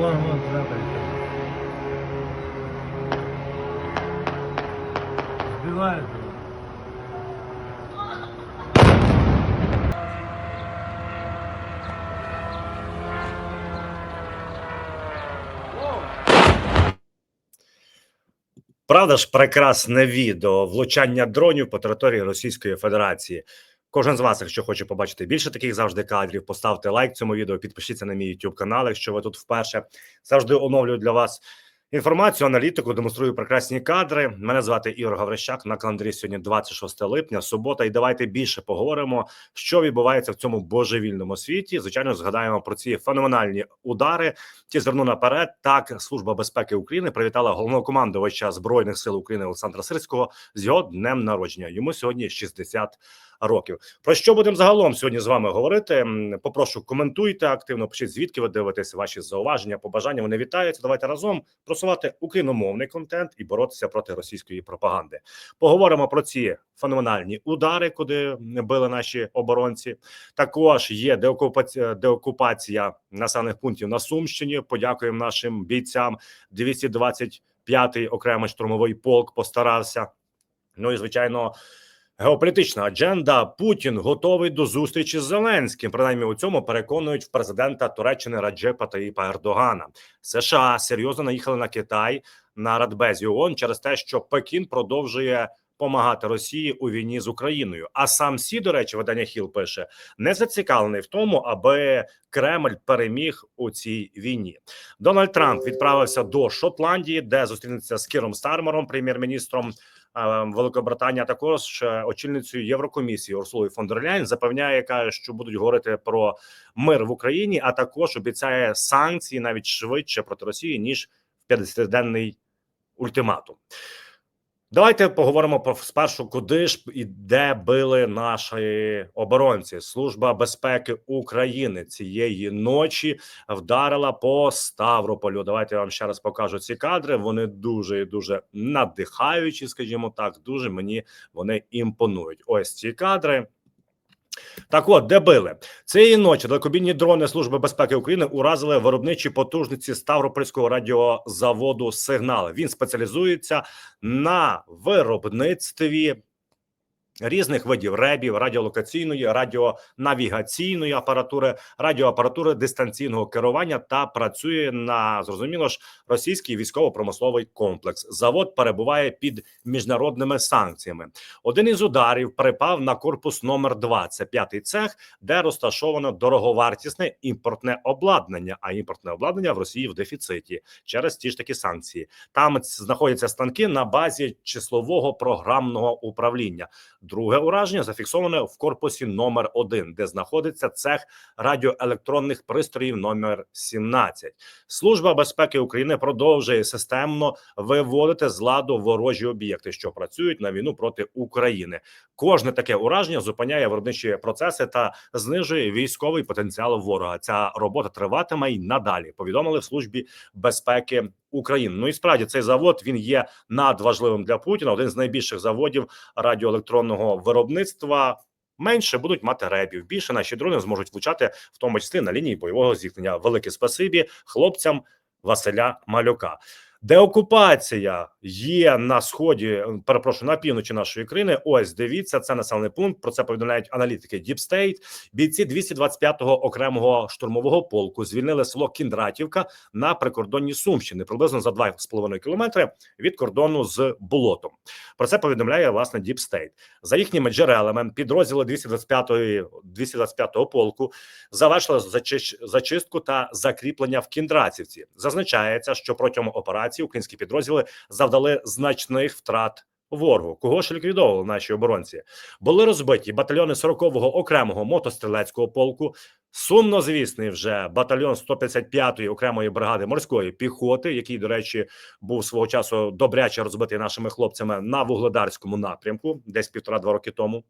Вон, вон, завтра. Правда ж, прекрасне відео влучання дронів по території Російської Федерації. Кожен з вас, якщо хоче побачити більше таких завжди кадрів, поставте лайк цьому відео, підпишіться на мій YouTube канал, якщо ви тут вперше завжди оновлюю для вас інформацію, аналітику, демонструю прекрасні кадри. Мене звати Ігор Гаврищак. На календарі сьогодні 26 липня, субота. І давайте більше поговоримо, що відбувається в цьому божевільному світі. Звичайно, згадаємо про ці феноменальні удари. Ті зверну наперед. Так, служба безпеки України привітала головнокомандувача збройних сил України Олександра Сирського з його днем народження. Йому сьогодні 60 років. Про що будемо загалом сьогодні з вами говорити? Попрошу коментуйте активно. Пишіть звідки ви дивитесь ваші зауваження, побажання. Вони вітаються. Давайте разом просувати україномовний контент і боротися проти російської пропаганди. Поговоримо про ці феноменальні удари, куди били наші оборонці. Також є деокупація, деокупація населених пунктів на Сумщині. Подякуємо нашим бійцям. 225-й окремий штурмовий полк постарався. Ну і звичайно. Геополітична адженда Путін готовий до зустрічі з Зеленським. Принаймні у цьому переконують в президента Туреччини Раджепа Таїпа Ердогана. США серйозно наїхали на Китай на Радбезі ООН через те, що Пекін продовжує помагати Росії у війні з Україною. А сам Сі, до речі, видання Хіл пише, не зацікавлений в тому, аби Кремль переміг у цій війні. Дональд Трамп відправився до Шотландії, де зустрінеться з Кіром Стармером, прем'єр-міністром. Великобританія також очільницею Єврокомісії Урсулою фон дер Ляйн запевняє, каже, що будуть говорити про мир в Україні, а також обіцяє санкції навіть швидше проти Росії ніж в 50-денний ультиматум. Давайте поговоримо про спершу, куди ж і де били наші оборонці. Служба безпеки України цієї ночі вдарила по Ставрополю. Давайте я вам ще раз покажу ці кадри. Вони дуже і дуже надихаючі, скажімо так. Дуже мені вони імпонують. Ось ці кадри. Так от, де били цієї ночі далекобійні дрони Служби безпеки України уразили виробничі потужниці Ставропольського радіозаводу Сигнал. Він спеціалізується на виробництві різних видів ребів, радіолокаційної, радіонавігаційної апаратури, радіоапаратури дистанційного керування та працює на зрозуміло ж російський військово-промисловий комплекс. Завод перебуває під міжнародними санкціями. Один із ударів припав на корпус номер 2 Це п'ятий цех, де розташовано дороговартісне імпортне обладнання. А імпортне обладнання в Росії в дефіциті через ті ж такі санкції. Там знаходяться станки на базі числового програмного управління. Друге ураження зафіксоване в корпусі номер 1 де знаходиться цех радіоелектронних пристроїв номер 17. Служба безпеки України продовжує системно виводити з ладу ворожі об'єкти, що працюють на війну проти України. Кожне таке ураження зупиняє виробничі процеси та знижує військовий потенціал ворога. Ця робота триватиме й надалі. Повідомили в службі безпеки України. Ну і справді цей завод він є надважливим для Путіна. Один з найбільших заводів радіоелектронного виробництва. Менше будуть мати ребів. Більше наші дрони зможуть влучати, в тому числі на лінії бойового зіткнення. Велике спасибі хлопцям Василя Малюка. Деокупація є на сході, перепрошую, на півночі нашої країни. Ось дивіться, це населений пункт. Про це повідомляють аналітики Deep State. Бійці 225-го окремого штурмового полку звільнили село Кіндратівка на прикордонні Сумщини, приблизно за 2,5 кілометри від кордону з болотом. Про це повідомляє власне Deep State. За їхніми джерелами, підрозділи 225-ї 225-го полку завершили зачистку та закріплення в Кіндратівці. Зазначається, що протягом операції українські підрозділи завдали значних втрат. Ворогу, кого ж ліквідовували наші оборонці, були розбиті батальйони 40-го окремого мотострілецького полку, сумнозвісний вже батальйон 155-ї окремої бригади морської піхоти, який, до речі, був свого часу добряче розбитий нашими хлопцями на вугледарському напрямку, десь півтора-два роки тому.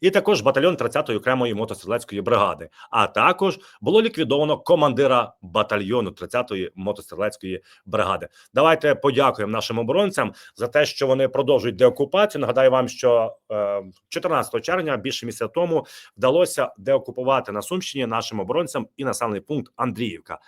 І також батальйон 30-ї окремої мотострілецької бригади. А також було ліквідовано командира батальйону 30-ї мотострілецької бригади. Давайте подякуємо нашим оборонцям за те, що вони продовжують деокупацію. Нагадаю вам, що е, 14 червня, більше місяця тому, вдалося деокупувати на Сумщині нашим оборонцям і населений пункт Андріївка.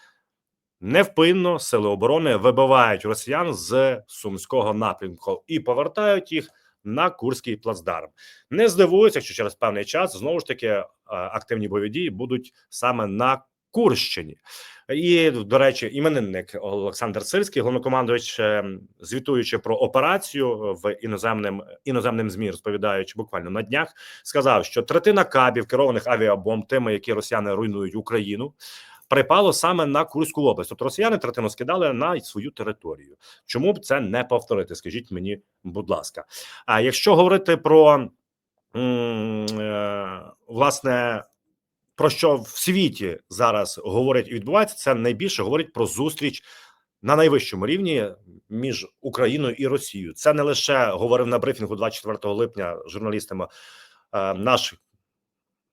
невпинно сили оборони вибивають росіян з сумського напрямку і повертають їх на Курський плацдарм. Не здивуюся, якщо через певний час знову ж таки е, активні бойові дії будуть саме на Курщині. І до речі, іменинник Олександр Сирський, головнокомандувач, е, звітуючи про операцію в іноземним іноземним змі, розповідаючи буквально на днях, сказав, що третина кабів керованих авіабомб, тими, які росіяни руйнують Україну. Припало саме на Курську область. Тобто росіяни третину скидали на свою територію. Чому б це не повторити? Скажіть мені, будь ласка. А якщо говорити про е, власне про що в світі зараз говорять і відбувається, це найбільше говорить про зустріч на найвищому рівні між Україною і Росією. Це не лише говорив на брифінгу 24 липня журналістами е, наш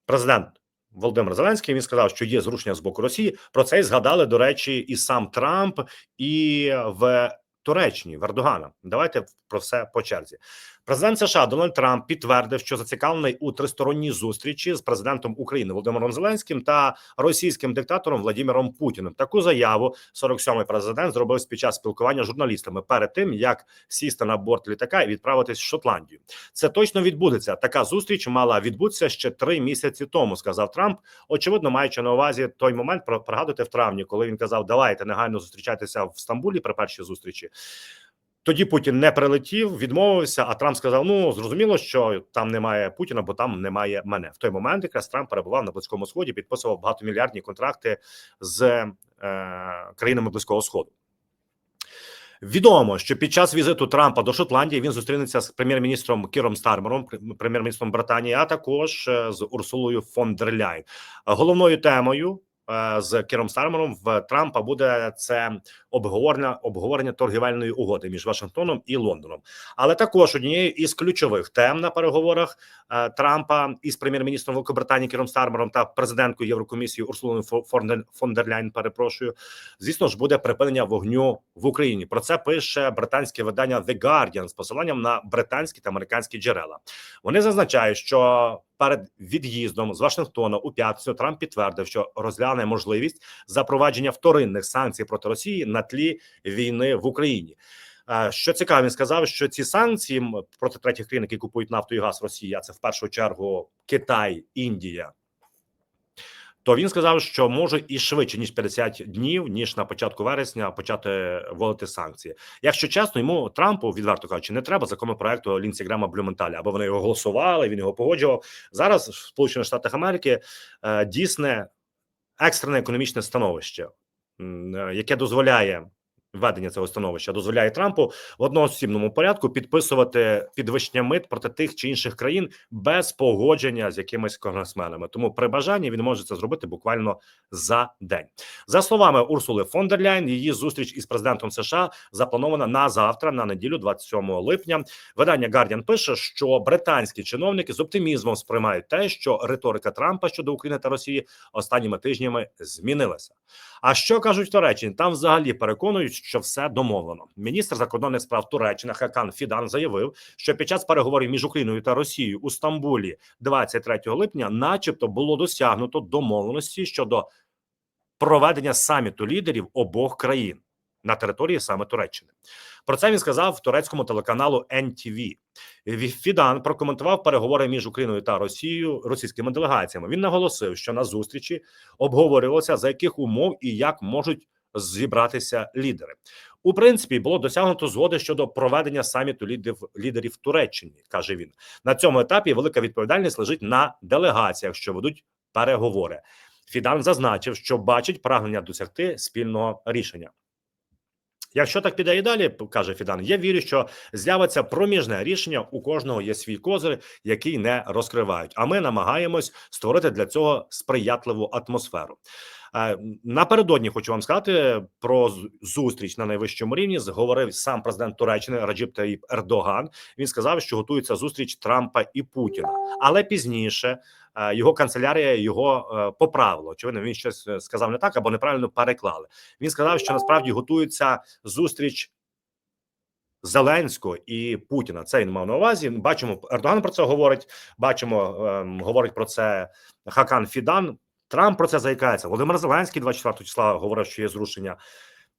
президент Володимир Зеленський. Він сказав, що є зрушення з боку Росії. Про це й згадали до речі, і сам Трамп, і в Туреччині в Ердогана. Давайте про все по черзі. Президент США Дональд Трамп підтвердив, що зацікавлений у тристоронній зустрічі з президентом України Володимиром Зеленським та російським диктатором Владимиром Путіним. Таку заяву 47-й президент зробив під час спілкування з журналістами перед тим, як сісти на борт літака і відправитись в Шотландію. Це точно відбудеться. Така зустріч мала відбутися ще три місяці тому. Сказав Трамп. Очевидно, маючи на увазі той момент, пригадуйте в травні, коли він казав, давайте негайно зустрічайтеся в Стамбулі при першій зустрічі. Тоді Путін не прилетів, відмовився. А Трамп сказав: Ну зрозуміло, що там немає Путіна, бо там немає мене. В той момент якраз Трамп перебував на близькому сході, підписував багатомільярдні контракти з е, країнами близького сходу. Відомо, що під час візиту Трампа до Шотландії він зустрінеться з прем'єр-міністром Кіром Стармером, прем'єр-міністром Британії, а також е, з Урсулою фон дер Ляйн. Головною темою з Кіром Стармером в Трампа буде це обговорення обговорення торгівельної угоди між Вашингтоном і Лондоном. Але також однією із ключових тем на переговорах е, Трампа із прем'єр-міністром Великобританії Кіром Стармером та президенткою Єврокомісії Урсулою фон Перепрошую, звісно ж, буде припинення вогню в Україні. Про це пише британське видання The Guardian з посиланням на британські та американські джерела. Вони зазначають, що перед від'їздом з Вашингтона у п'ятницю Трамп підтвердив, що розгляне можливість запровадження вторинних санкцій проти Росії на тлі війни в Україні. Е, Що цікаво, він сказав, що ці санкції проти третіх країн, які купують нафту і газ Росії, а це в першу чергу Китай, Індія. То він сказав, що може і швидше ніж 50 днів, ніж на початку вересня почати вводити санкції. Якщо чесно, йому Трампу відверто кажучи, не треба законопроекту Лінсі Грема Блюменталя, або вони його голосували. Він його погоджував зараз. В Сполучених Штатах Америки е, дійсне екстрене економічне становище, е, яке дозволяє введення цього становища, дозволяє Трампу в одноосібному порядку підписувати підвищення мит проти тих чи інших країн без погодження з якимись конгресменами. Тому при бажанні він може це зробити буквально за день. За словами Урсули фон дер Ляйн, її зустріч із президентом США запланована на завтра, на неділю, 27 липня. Видання Guardian пише, що британські чиновники з оптимізмом сприймають те, що риторика Трампа щодо України та Росії останніми тижнями змінилася. А що кажуть в Туреччині? Там взагалі переконують, що все домовлено. Міністр закордонних справ Туреччини Хакан Фідан заявив, що під час переговорів між Україною та Росією у Стамбулі 23 липня, начебто, було досягнуто домовленості щодо проведення саміту лідерів обох країн на території саме Туреччини. Про це він сказав в турецькому телеканалу NTV. Фідан прокоментував переговори між Україною та Росією російськими делегаціями. Він наголосив, що на зустрічі обговорювалося за яких умов і як можуть зібратися лідери. У принципі, було досягнуто згоди щодо проведення саміту лідерів лідерів Туреччині. каже він на цьому етапі. Велика відповідальність лежить на делегаціях, що ведуть переговори. Фідан зазначив, що бачить прагнення досягти спільного рішення. Якщо так піде і далі, каже Фідан, я вірю, що з'явиться проміжне рішення. У кожного є свій козир, який не розкривають. А ми намагаємось створити для цього сприятливу атмосферу. Е, Напередодні хочу вам сказати про зустріч на найвищому рівні. Зговорив сам президент Туреччини Раджіп Таїп Ердоган. Він сказав, що готується зустріч Трампа і Путіна, але пізніше його канцелярія його е, поправила. Очевидно, він щось е, сказав не так або неправильно переклали. Він сказав, що насправді готується зустріч. Зеленського і Путіна це він мав на увазі. Бачимо, Ердоган про це говорить. Бачимо, ем, говорить про це Хакан Фідан. Трамп про це заїкається. Володимир Зеленський 24 числа говорив, що є зрушення.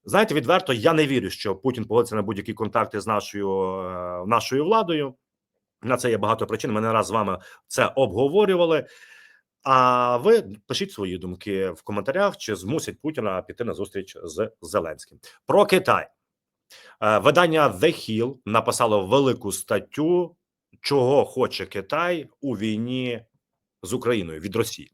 Знаєте, відверто я не вірю, що Путін погодиться на будь-які контакти з нашою е, нашою владою. На це є багато причин. Ми не раз з вами це обговорювали. А ви пишіть свої думки в коментарях, чи змусять Путіна піти на зустріч з Зеленським. Про Китай Е, видання The Hill написало велику статтю, чого хоче Китай у війні з Україною від Росії.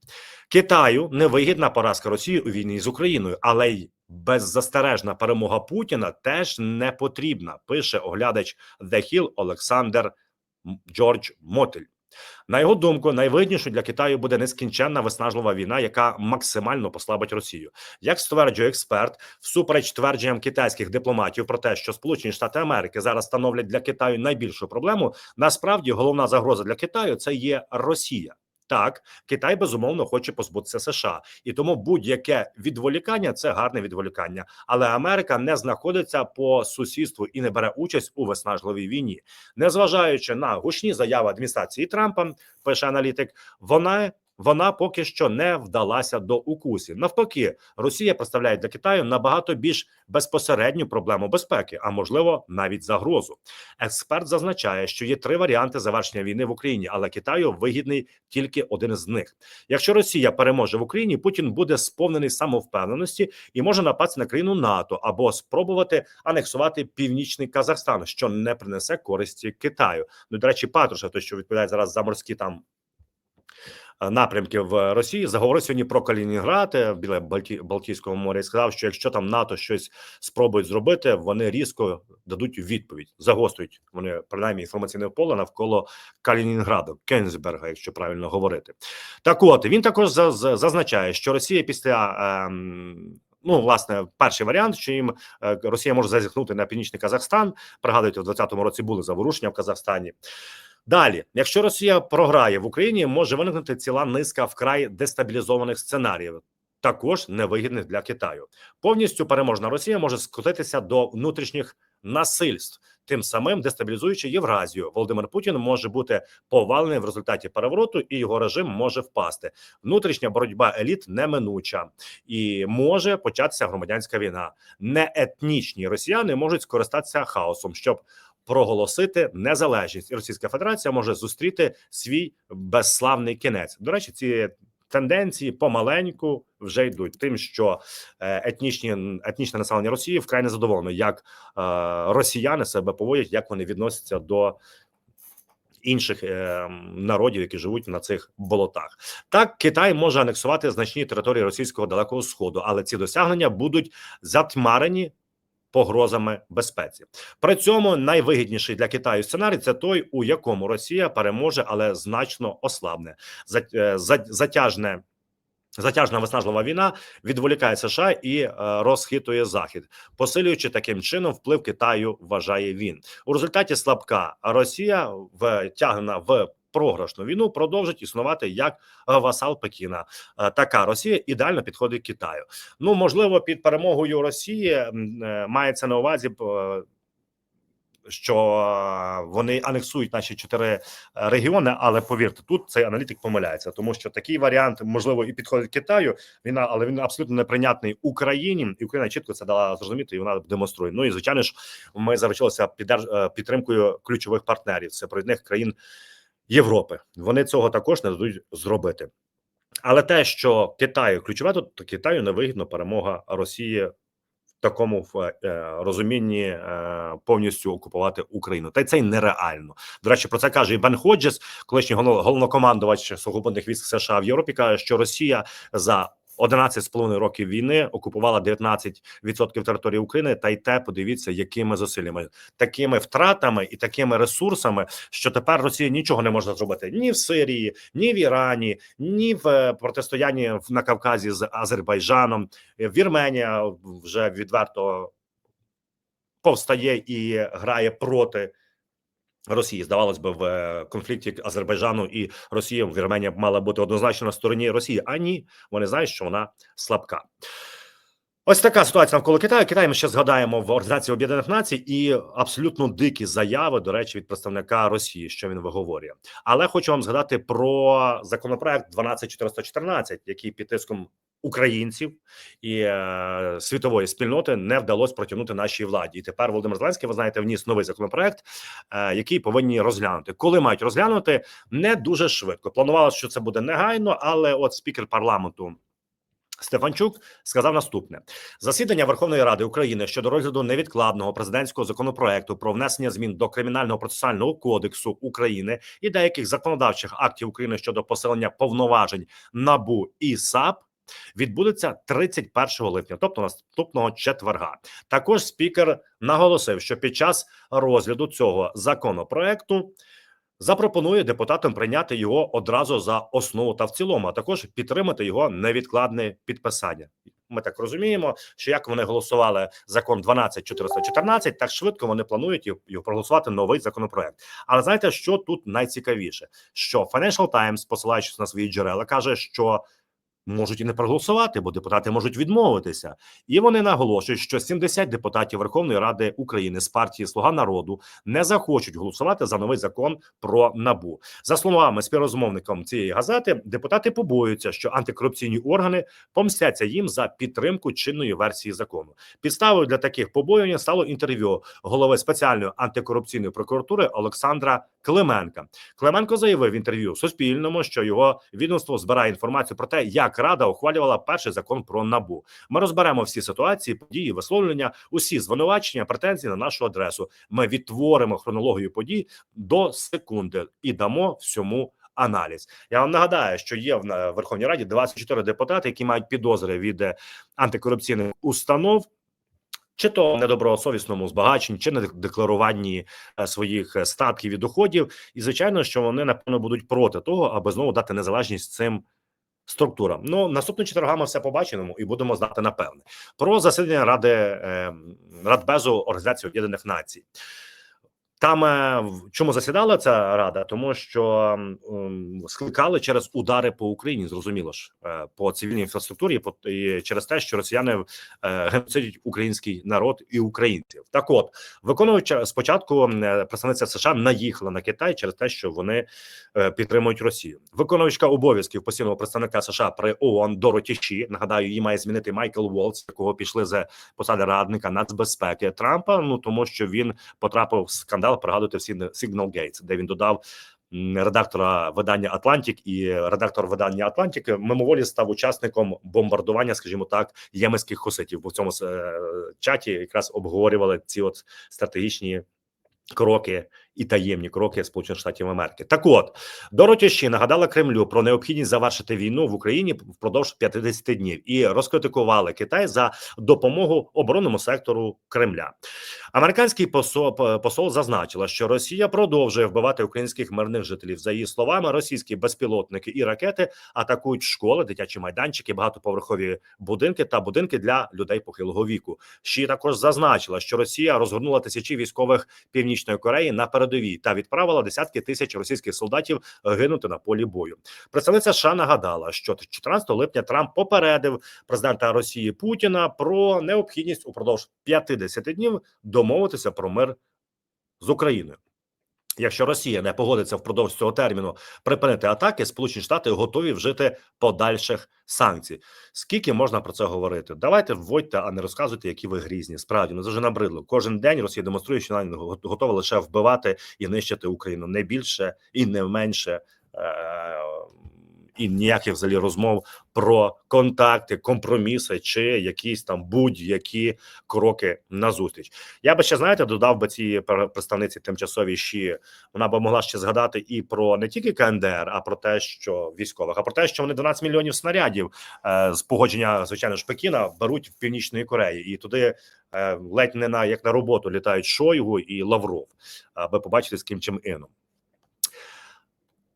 Китаю невигідна поразка Росії у війні з Україною, але й беззастережна перемога Путіна теж не потрібна. Пише оглядач The Hill Олександр Джордж Мотель. На його думку, найвидніше для Китаю буде нескінченна виснажлива війна, яка максимально послабить Росію. Як стверджує експерт, всупереч твердженням китайських дипломатів про те, що Сполучені Штати Америки зараз становлять для Китаю найбільшу проблему, насправді головна загроза для Китаю це є Росія. Так, Китай безумовно хоче позбутися США, і тому будь-яке відволікання це гарне відволікання. Але Америка не знаходиться по сусідству і не бере участь у виснажливій війні, незважаючи на гучні заяви адміністрації Трампа, пише аналітик. Вона вона поки що не вдалася до укусів. Навпаки, Росія представляє для Китаю набагато більш безпосередню проблему безпеки, а можливо навіть загрозу. Експерт зазначає, що є три варіанти завершення війни в Україні, але Китаю вигідний тільки один з них. Якщо Росія переможе в Україні, Путін буде сповнений самовпевненості і може напасти на країну НАТО або спробувати анексувати північний Казахстан, що не принесе користі Китаю. Ну до речі, Патрушев, той, що відповідає зараз за морські там. Е, Напрямки в Росії заговорив сьогодні про Калінінград е, біля Балті... Балтійського моря і сказав, що якщо там НАТО щось спробують зробити, вони різко дадуть відповідь, загострюють вони принаймні інформаційне поле навколо Калінінграду, Кензберга, якщо правильно говорити. Так, от він також за- за- зазначає, що Росія після ем, ну власне перший варіант, що їм е, Росія може зазіхнути на північний Казахстан. Пригадуєте, в 2020 році були заворушення в Казахстані. Далі, якщо Росія програє в Україні, може виникнути ціла низка вкрай дестабілізованих сценаріїв. Також невигідних для Китаю. Повністю переможна Росія може скотитися до внутрішніх насильств, тим самим дестабілізуючи Євразію. Володимир Путін може бути повалений в результаті перевороту, і його режим може впасти. Внутрішня боротьба еліт неминуча і може початися громадянська війна. Неетнічні росіяни можуть скористатися хаосом, щоб проголосити незалежність, і Російська Федерація може зустріти свій безславний кінець. До речі, ці тенденції помаленьку вже йдуть тим, що е, етнічні етнічне населення Росії вкрай незадоволено, як е, росіяни себе поводять, як вони відносяться до. Інших е, народів, які живуть на цих болотах, так Китай може анексувати значні території російського далекого сходу, але ці досягнення будуть затьмарені погрозами безпеці. При цьому найвигідніший для Китаю сценарій це той, у якому Росія переможе, але значно ослабне. Е, Затяжне. Затяжна виснажлива війна відволікає США і е, розхитує захід, посилюючи таким чином вплив Китаю. Вважає він у результаті. Слабка Росія втягнена в програшну війну продовжить існувати як е, васал Пекіна. Е, Така Росія ідеально підходить Китаю. Ну можливо, під перемогою Росії е, мається на увазі. Що вони анексують наші чотири регіони, але повірте, тут цей аналітик помиляється, тому що такий варіант можливо і підходить Китаю. Він але він абсолютно неприйнятний Україні, і Україна чітко це дала зрозуміти, і вона демонструє. Ну і звичайно ж, ми заручилися підтримкою ключових партнерів. Це провідних країн Європи. Вони цього також не дадуть зробити. Але те, що Китаю ключове, то Китаю невигідно перемога Росії в такому е, розумінні е, повністю окупувати Україну. Та й це й нереально. До речі, про це каже і Бен Ходжес, колишній головнокомандувач сухопутних військ США в Європі. каже, що Росія за 11,5 років війни окупувала 19% території України, та й те подивіться, якими зусиллями, такими втратами і такими ресурсами, що тепер Росія нічого не може зробити ні в Сирії, ні в Ірані, ні в е, протистоянні на Кавказі з Азербайджаном. Е, Вірменія вже відверто повстає і грає проти. Росії здавалось би, в е, конфлікті Азербайджану і Росії Вірменія мала бути однозначно на стороні Росії. А ні, вони знають, що вона слабка. Ось така ситуація навколо Китаю. Китай ми ще згадаємо в Організації Об'єднаних Націй і абсолютно дикі заяви, до речі, від представника Росії, що він виговорює. Але хочу вам згадати про законопроект 12414, який під тиском українців і е, світової спільноти не вдалося протягнути нашій владі. І тепер Володимир Зеленський, ви знаєте, вніс новий законопроект, е, який повинні розглянути. Коли мають розглянути, не дуже швидко. Планувалося, що це буде негайно, але от спікер парламенту. Стефанчук сказав наступне: засідання Верховної Ради України щодо розгляду невідкладного президентського законопроекту про внесення змін до кримінального процесуального кодексу України і деяких законодавчих актів України щодо посилення повноважень НАБУ і САП. Відбудеться 31 липня, тобто наступного четверга. Також спікер наголосив, що під час розгляду цього законопроекту запропонує депутатам прийняти його одразу за основу та в цілому, а також підтримати його невідкладне підписання. Ми так розуміємо, що як вони голосували закон 12414, так швидко вони планують його проголосувати новий законопроект. Але знаєте, що тут найцікавіше? Що Financial Times, посилаючись на свої джерела, каже, що можуть і не проголосувати, бо депутати можуть відмовитися. І вони наголошують, що 70 депутатів Верховної Ради України з партії Слуга народу не захочуть голосувати за новий закон про набу. За словами співрозмовником цієї газети, депутати побоюються, що антикорупційні органи помстяться їм за підтримку чинної версії закону. Підставою для таких побоювань стало інтерв'ю голови спеціальної антикорупційної прокуратури Олександра Клименка. Клименко заявив в інтерв'ю Суспільному, що його відомство збирає інформацію про те, як Рада ухвалювала перший закон про набу. Ми розберемо всі ситуації, події, висловлення, усі звинувачення, претензії на нашу адресу. Ми відтворимо хронологію подій до секунди і дамо всьому. Аналіз я вам нагадаю, що є в Верховній Раді 24 депутати, які мають підозри від е, антикорупційних установ, чи то недобросовісному збагаченні, чи на декларуванні е, своїх е, статків і доходів. І звичайно, що вони напевно будуть проти того, аби знову дати незалежність цим структурам. Ну наступного четверга ми все побачимо і будемо знати напевне про засідання Ради е, Радбезу Організації Об'єднаних Націй. Там е, в чому засідала ця рада, тому що скликали через удари по Україні. Зрозуміло ж е, по цивільній інфраструктурі, і через те, що росіяни е, геноцидять український народ і українців. Так, от виконуючи спочатку представниця США наїхала на Китай через те, що вони підтримують Росію. Виконуючка обов'язків постійного представника США при ООН Дороті Ші, нагадаю, її має змінити Майкл Волц, якого пішли з посади радника нацбезпеки Трампа. Ну тому що він потрапив в скандал. Пригадуйте всі Signal Gates, де він додав. Редактора видання Атлантик і редактор видання Атлантик мимоволі став учасником бомбардування, скажімо так, єменських хоситів. Бо в цьому е, чаті якраз обговорювали ці от стратегічні кроки і таємні кроки Сполучених Штатів Америки. Так, от Дороті Ші нагадала Кремлю про необхідність завершити війну в Україні впродовж 50 днів і розкритикували Китай за допомогу оборонному сектору Кремля. Американський посол, посол зазначила, що Росія продовжує вбивати українських мирних жителів. За її словами, російські безпілотники і ракети атакують школи, дитячі майданчики, багатоповерхові будинки та будинки для людей похилого віку. Ші також зазначила, що Росія розгорнула тисячі військових північної Кореї на передовій та відправила десятки тисяч російських солдатів гинути на полі бою. Представниця США нагадала, що 14 липня Трамп попередив президента Росії Путіна про необхідність упродовж 50 днів домовитися про мир з Україною. Якщо Росія не погодиться впродовж цього терміну припинити атаки, Сполучені Штати готові вжити подальших санкцій. Скільки можна про це говорити? Давайте вводьте, а не розказуйте, які ви грізні. Справді ну це вже набридло. Кожен день Росія демонструє, що вона го- готова лише вбивати і нищити Україну не більше і не менше. Е- і ніяких взагалі розмов про контакти, компроміси чи якісь там будь-які кроки назустріч. Я би ще знаєте, додав би ці представниці тимчасові щі. Вона би могла ще згадати і про не тільки КНДР, а про те, що військових, а про те, що вони 12 мільйонів снарядів е, з погодження звичайно ж Пекіна беруть в північної Кореї, і туди е, ледь не на як на роботу літають Шойгу і Лавров, аби побачити з ким чим іном.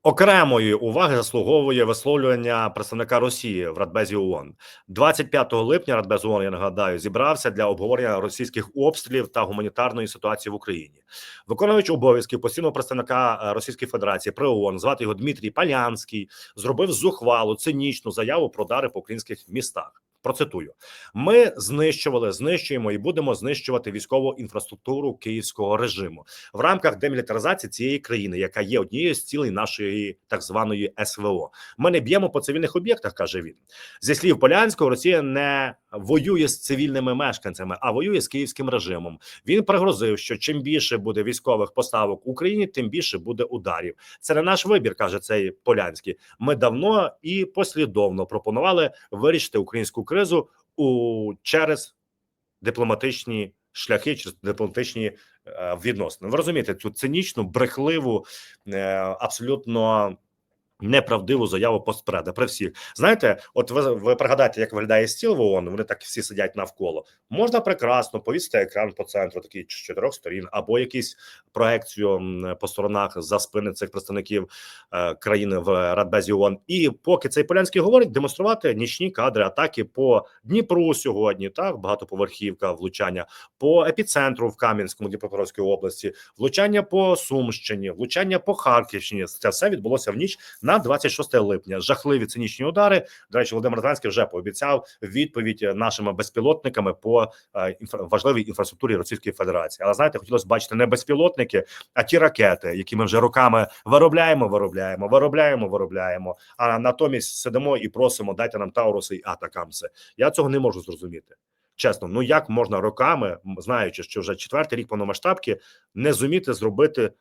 Окремої уваги заслуговує висловлювання представника Росії в Радбезі ООН. 25 липня Радбез ООН, я нагадаю, зібрався для обговорення російських обстрілів та гуманітарної ситуації в Україні. Виконуючи обов'язки постійного представника е, Російської Федерації при ООН, звати його Дмитрій Палянський, зробив зухвалу цинічну заяву про удари по українських містах. Процитую: ми знищували, знищуємо і будемо знищувати військову інфраструктуру київського режиму в рамках демілітаризації цієї країни, яка є однією з цілей нашої так званої СВО. Ми не б'ємо по цивільних об'єктах, каже він. Зі слів Полянського, Росія не воює з цивільними мешканцями, а воює з київським режимом. Він пригрозив, що чим більше буде військових поставок Україні, тим більше буде ударів. Це не наш вибір, каже цей Полянський. Ми давно і послідовно пропонували вирішити українську кризу у через дипломатичні шляхи, через дипломатичні е, відносини. Ви розумієте цю цинічну, брехливу, е, абсолютно. Неправдиву заяву постпреда при всіх знаєте, от ви, ви пригадайте, як виглядає стіл в ООН, Вони так всі сидять навколо. Можна прекрасно повісити екран по центру, такий з чотирьох сторін, або якісь проекцію по сторонах за спини цих представників е, країни в Радбезі ООН. І поки цей Полянський говорить, демонструвати нічні кадри атаки по Дніпру сьогодні. Так багатоповерхівка, влучання по епіцентру в Кам'янському Дніпропетровської області, влучання по Сумщині, влучання по Харківщині. Це все відбулося в ніч на 26 липня. Жахливі цинічні удари. До речі, Володимир Зеленський вже пообіцяв відповідь нашими безпілотниками по е, важливій інфраструктурі Російської Федерації. Але знаєте, хотілося бачити не безпілотники, а ті ракети, які ми вже роками виробляємо, виробляємо, виробляємо, виробляємо. А натомість сидимо і просимо дайте нам Тауруси і Атакамси. Я цього не можу зрозуміти. Чесно, ну як можна роками, знаючи, що вже четвертий рік повномасштабки, не зуміти зробити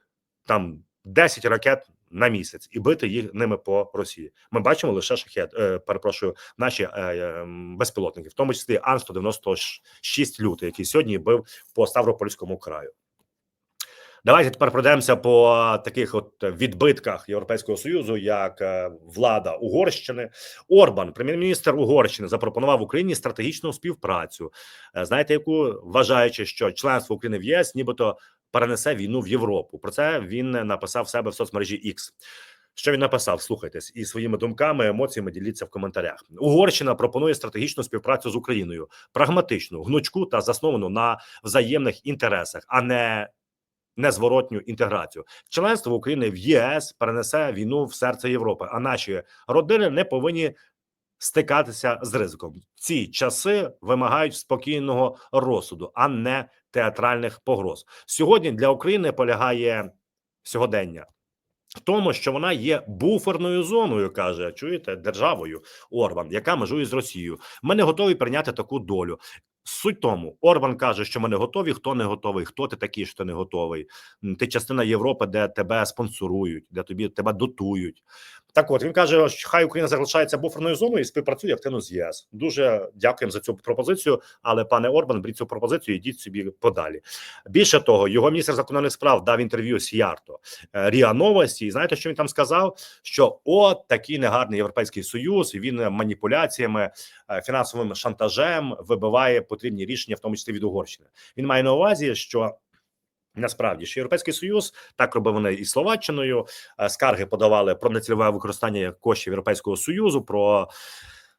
там 10 ракет на місяць і бити їх ними по Росії. Ми бачимо лише шахет. Е, перепрошую, наші е, е, безпілотники, в тому числі Ан 196 лютий, який сьогодні бив по Ставропольському краю. Давайте тепер пройдемося по таких от відбитках Європейського союзу, як е, влада Угорщини. Орбан, прем'єр-міністр Угорщини, запропонував Україні стратегічну співпрацю. Е, Знаєте, яку вважаючи, що членство України в ЄС, нібито перенесе війну в Європу. Про це він написав в себе в соцмережі X. Що він написав? Слухайтесь і своїми думками, емоціями діліться в коментарях. Угорщина пропонує стратегічну співпрацю з Україною, прагматичну, гнучку та засновану на взаємних інтересах, а не незворотню інтеграцію. Членство України в ЄС перенесе війну в серце Європи, а наші родини не повинні стикатися з ризиком. Ці часи вимагають спокійного розсуду, а не театральних погроз. Сьогодні для України полягає сьогодення. В тому, що вона є буферною зоною, каже, чуєте, державою Орбан, яка межує з Росією. Ми не готові прийняти таку долю. Суть тому, Орбан каже, що ми не готові. Хто не готовий? Хто ти такий, що ти не готовий? Ти частина Європи, де тебе спонсорують, де тобі тебе дотують. Так, от він каже, що хай Україна залишається буферною зоною і співпрацює активно з ЄС. Дуже дякуємо за цю пропозицію. Але пане Орбан, беріть цю пропозицію, йдіть собі подалі. Більше того, його міністр закордонних справ дав інтерв'ю Сіярто е, Ріа Новості. І знаєте, що він там сказав? Що от такий негарний європейський союз. Він маніпуляціями, е, фінансовим шантажем вибиває потрібні рішення, в тому числі від Угорщини. Він має на увазі, що. Насправді що європейський союз так робив вони і словаччиною. Е, Скарги подавали про нецільове використання коштів європейського союзу, про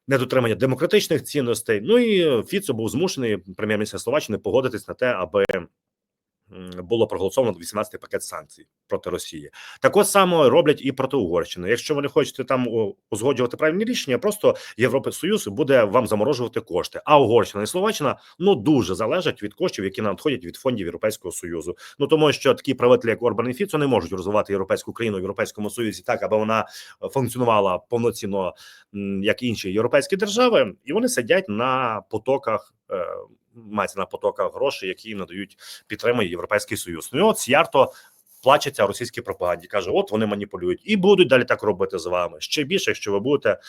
недотримання демократичних цінностей. Ну і Фіцо був змушений прем'єр-міністр Словаччини погодитись на те, аби було проголосовано 18-й пакет санкцій проти Росії. Так от само роблять і проти Угорщини. Якщо ви не хочете там узгоджувати правильні рішення, просто Європейський буде вам заморожувати кошти. А Угорщина і Словаччина ну дуже залежать від коштів, які надходять від фондів Європейського союзу. Ну тому що такі правителі, як Орбан і Фіцо, не можуть розвивати європейську країну в Європейському Союзі так, аби вона е, функціонувала повноцінно, як інші європейські держави, і вони сидять на потоках. Мається на потоках грошей, які їм надають підтримує Європейський Союз. Ну і от Сіарто плачеться російській пропаганді. каже: от вони маніпулюють і будуть далі так робити з вами. Ще більше, якщо ви будете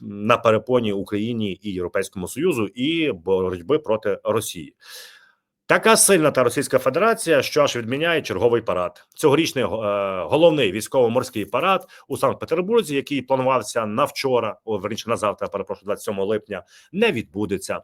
на перепоні Україні і Європейському Союзу і боротьби проти Росії. Така сильна та Російська Федерація, що аж відміняє черговий парад. Цьогорічний е, головний військово-морський парад у Санкт-Петербурзі, який планувався на вчора, о, верніше на завтра, перепрошую, 27 липня, не відбудеться.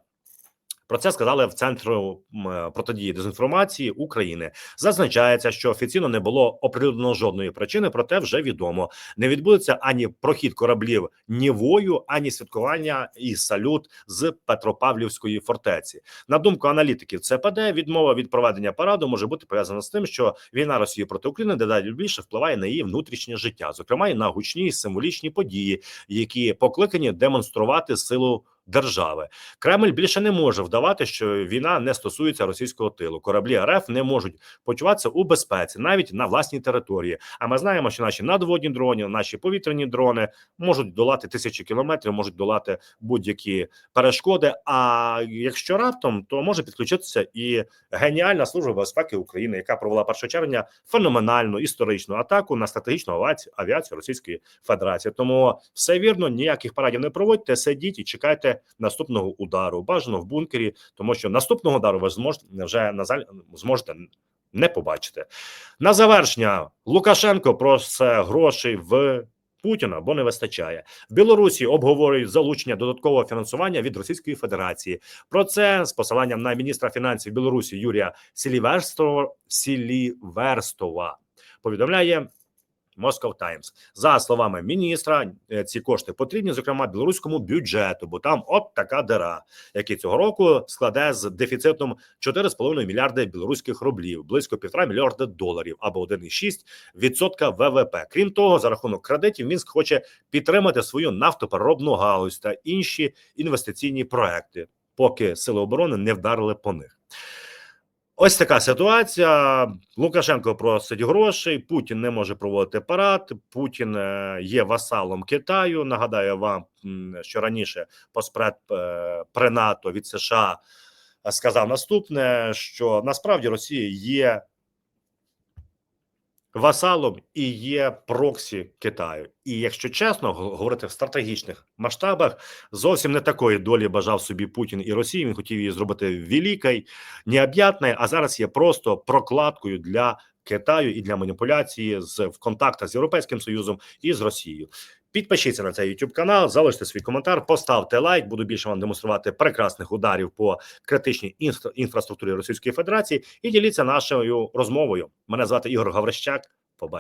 Про це сказали в центру е, протидії дезінформації України. Зазначається, що офіційно не було оприлюднено жодної причини, проте вже відомо. Не відбудеться ані прохід кораблів Нівою, ані святкування і салют з Петропавлівської фортеці. На думку аналітиків ЦПД, відмова від проведення параду може бути пов'язана з тим, що війна Росії проти України дедалі більше впливає на її внутрішнє життя, зокрема і на гучні і символічні події, які покликані демонструвати силу держави. Кремль більше не може вдавати, що війна не стосується російського тилу. Кораблі РФ не можуть почуватися у безпеці навіть на власній території. А ми знаємо, що наші надводні дрони, наші повітряні дрони можуть долати тисячі кілометрів, можуть долати будь-які перешкоди. А якщо раптом, то може підключитися і геніальна служба безпеки України, яка провела 1 червня феноменальну історичну атаку на стратегічну авіацію, Російської Федерації. Тому все вірно, ніяких парадів не проводьте, сидіть і чекайте наступного удару. Бажано в бункері, тому що наступного удару ви зможете вже на жаль зможете не побачити. На завершення Лукашенко просить грошей в. Путіна, бо не вистачає в Білорусі. Обговорюють залучення додаткового фінансування від Російської Федерації. Про це з посиланням на міністра фінансів Білорусі Юрія Сіліверстова Сіліверстова повідомляє Moscow Times. За словами міністра, е, ці кошти потрібні, зокрема, білоруському бюджету, бо там от така дира, який цього року складе з дефіцитом 4,5 мільярди білоруських рублів, близько півтора мільярда доларів або 1,6% ВВП. Крім того, за рахунок кредитів Мінськ хоче підтримати свою нафтопереробну галузь та інші інвестиційні проекти, поки сили оборони не вдарили по них. Ось така ситуація. Лукашенко просить грошей. Путін не може проводити парад. Путін е, є васалом Китаю. Нагадаю вам, що раніше поспред е, при НАТО від США сказав наступне: що насправді Росія є васалом і є проксі Китаю. І якщо чесно говорити в стратегічних масштабах, зовсім не такої долі бажав собі Путін і Росії. Він хотів її зробити великою, необ'ятною, а зараз є просто прокладкою для Китаю і для маніпуляції з в контактах з Європейським Союзом і з Росією. Підпишіться на цей YouTube канал, залиште свій коментар, поставте лайк. Буду більше вам демонструвати прекрасних ударів по критичній інфра- інфраструктурі Російської Федерації і діліться нашою розмовою. Мене звати Ігор Гаврищак.